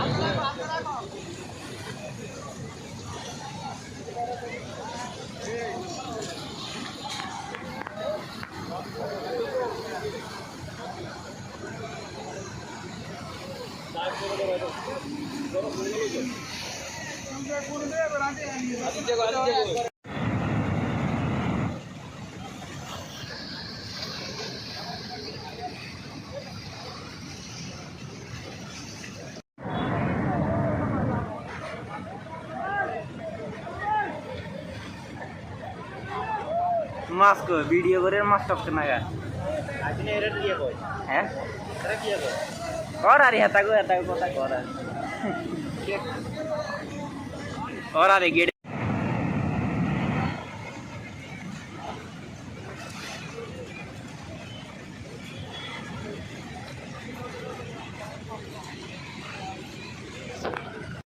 আচ্ছা দেখো আচ্ছা। দেখো মাছ কই ভিডিও করে মাছ টপকে না গা আজকে এর কি কই হ্যাঁ? এর কি কই কর আর হেতা গো হেতা কথা কর আর কর আর গেড়ে